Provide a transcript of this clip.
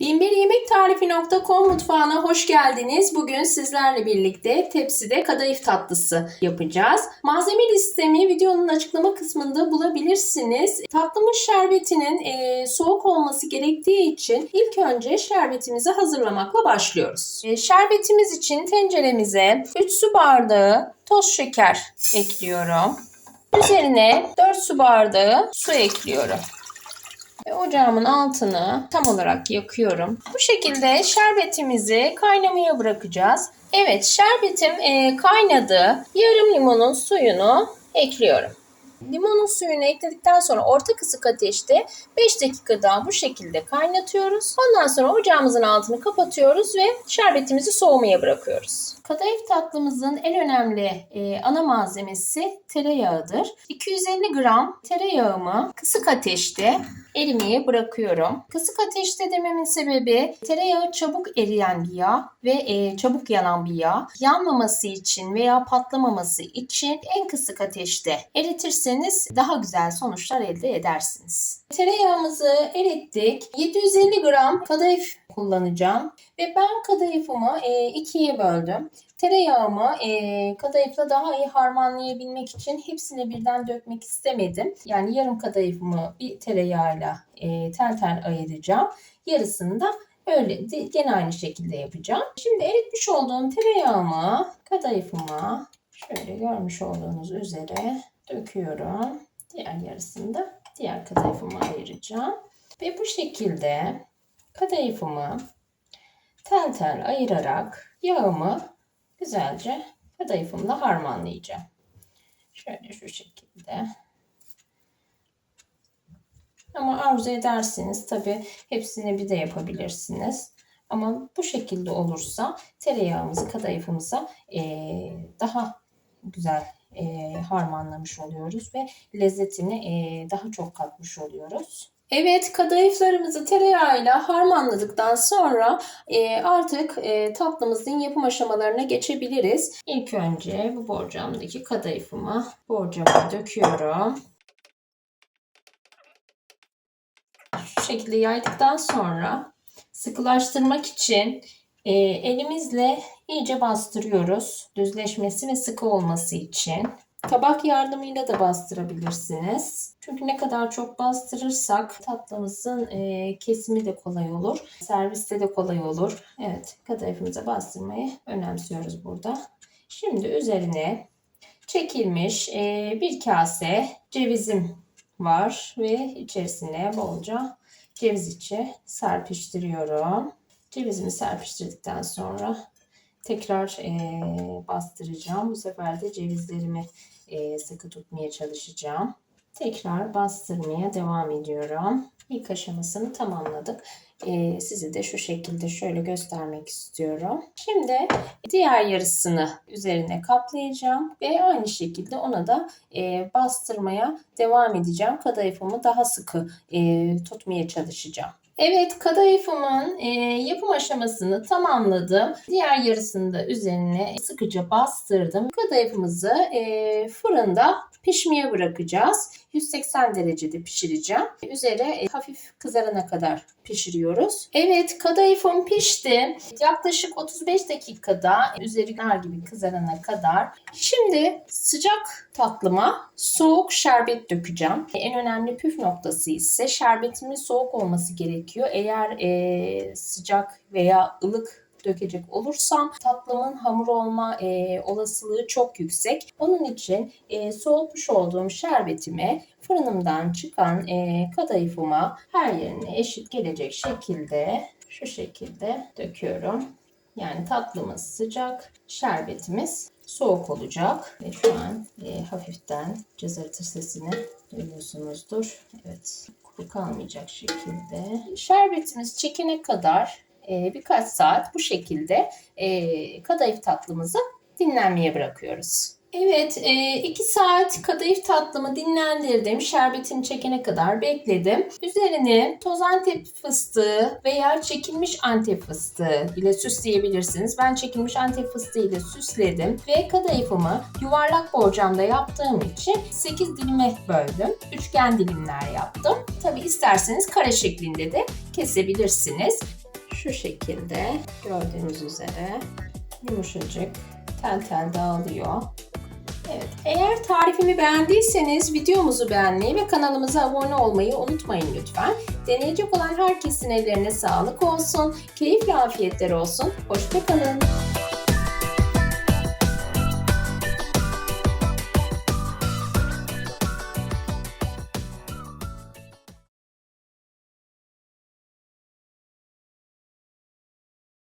11yemektarifi.com mutfağına hoş geldiniz. Bugün sizlerle birlikte tepside kadayıf tatlısı yapacağız. Malzeme listemi videonun açıklama kısmında bulabilirsiniz. Tatlımız şerbetinin e, soğuk olması gerektiği için ilk önce şerbetimizi hazırlamakla başlıyoruz. E, şerbetimiz için tenceremize 3 su bardağı toz şeker ekliyorum. Üzerine 4 su bardağı su ekliyorum. Ocağımın altını tam olarak yakıyorum. Bu şekilde şerbetimizi kaynamaya bırakacağız. Evet şerbetim e, kaynadı. Yarım limonun suyunu ekliyorum. Limonun suyunu ekledikten sonra orta kısık ateşte 5 dakika daha bu şekilde kaynatıyoruz. Ondan sonra ocağımızın altını kapatıyoruz ve şerbetimizi soğumaya bırakıyoruz. Kadayıf tatlımızın en önemli e, ana malzemesi tereyağıdır. 250 gram tereyağımı kısık ateşte erimeye bırakıyorum. Kısık ateşte dememin sebebi tereyağı çabuk eriyen bir yağ ve e, çabuk yanan bir yağ. Yanmaması için veya patlamaması için en kısık ateşte eritirseniz daha güzel sonuçlar elde edersiniz. Tereyağımızı erittik. 750 gram kadayıf kullanacağım ve ben kadayıfımı e, ikiye böldüm. Tereyağımı e, kadayıfla daha iyi harmanlayabilmek için hepsini birden dökmek istemedim. Yani yarım kadayıfımı bir tereyağıyla e, tel tel ayıracağım. Yarısını da öyle de, gene aynı şekilde yapacağım. Şimdi eritmiş olduğum tereyağımı kadayıfıma şöyle görmüş olduğunuz üzere döküyorum. Diğer yarısını da diğer kadayıfıma ayıracağım. Ve bu şekilde kadayıfımı tel tel ayırarak yağımı güzelce kadayıfımla harmanlayacağım. Şöyle şu şekilde. Ama arzu ederseniz tabi hepsini bir de yapabilirsiniz. Ama bu şekilde olursa tereyağımızı kadayıfımıza e, daha güzel e, harmanlamış oluyoruz ve lezzetini e, daha çok katmış oluyoruz. Evet kadayıflarımızı tereyağıyla harmanladıktan sonra e, artık e, tatlımızın yapım aşamalarına geçebiliriz. İlk önce bu borcamdaki kadayıfımı borcama döküyorum. Şu şekilde yaydıktan sonra sıkılaştırmak için e, elimizle iyice bastırıyoruz. Düzleşmesi ve sıkı olması için. Tabak yardımıyla da bastırabilirsiniz. Çünkü ne kadar çok bastırırsak tatlımızın e, kesimi de kolay olur. Serviste de kolay olur. Evet kadayıfımıza bastırmayı önemsiyoruz burada. Şimdi üzerine çekilmiş e, bir kase cevizim var ve içerisine bolca ceviz içi serpiştiriyorum. Cevizimi serpiştirdikten sonra tekrar e, bastıracağım. Bu sefer de cevizlerimi e, sıkı tutmaya çalışacağım. Tekrar bastırmaya devam ediyorum. İlk aşamasını tamamladık. E, sizi de şu şekilde şöyle göstermek istiyorum. Şimdi diğer yarısını üzerine kaplayacağım ve aynı şekilde ona da e, bastırmaya devam edeceğim. Kadayıfımı daha sıkı e, tutmaya çalışacağım. Evet kadayıfımın e, yapım aşamasını tamamladım. Diğer yarısını da üzerine sıkıca bastırdım. Kadayıfımızı e, fırında pişmeye bırakacağız. 180 derecede pişireceğim. Üzeri e, hafif kızarana kadar pişiriyoruz. Evet kadayıfım pişti. Yaklaşık 35 dakikada üzeri nar gibi kızarana kadar. Şimdi sıcak tatlıma soğuk şerbet dökeceğim. En önemli püf noktası ise şerbetimin soğuk olması gerekiyor. Eğer e, sıcak veya ılık dökecek olursam tatlımın hamur olma e, olasılığı çok yüksek. Onun için e, soğutmuş olduğum şerbetimi fırınımdan çıkan e, kadayıfıma her yerine eşit gelecek şekilde şu şekilde döküyorum. Yani tatlımız sıcak, şerbetimiz soğuk olacak. Ve şu an e, hafiften cızırtı sesini duyuyorsunuzdur. Evet, kuru kalmayacak şekilde. Şerbetimiz çekene kadar e, birkaç saat bu şekilde e, kadayıf tatlımızı dinlenmeye bırakıyoruz. Evet 2 saat kadayıf tatlımı dinlendirdim. Şerbetini çekene kadar bekledim. Üzerine toz antep fıstığı veya çekilmiş antep fıstığı ile süsleyebilirsiniz. Ben çekilmiş antep fıstığı ile süsledim. Ve kadayıfımı yuvarlak borcamda yaptığım için 8 dilime böldüm. Üçgen dilimler yaptım. Tabi isterseniz kare şeklinde de kesebilirsiniz. Şu şekilde gördüğünüz üzere yumuşacık tel tel dağılıyor. Evet, eğer tarifimi beğendiyseniz videomuzu beğenmeyi ve kanalımıza abone olmayı unutmayın lütfen. Deneyecek olan herkesin ellerine sağlık olsun, keyifli afiyetler olsun. Hoşçakalın.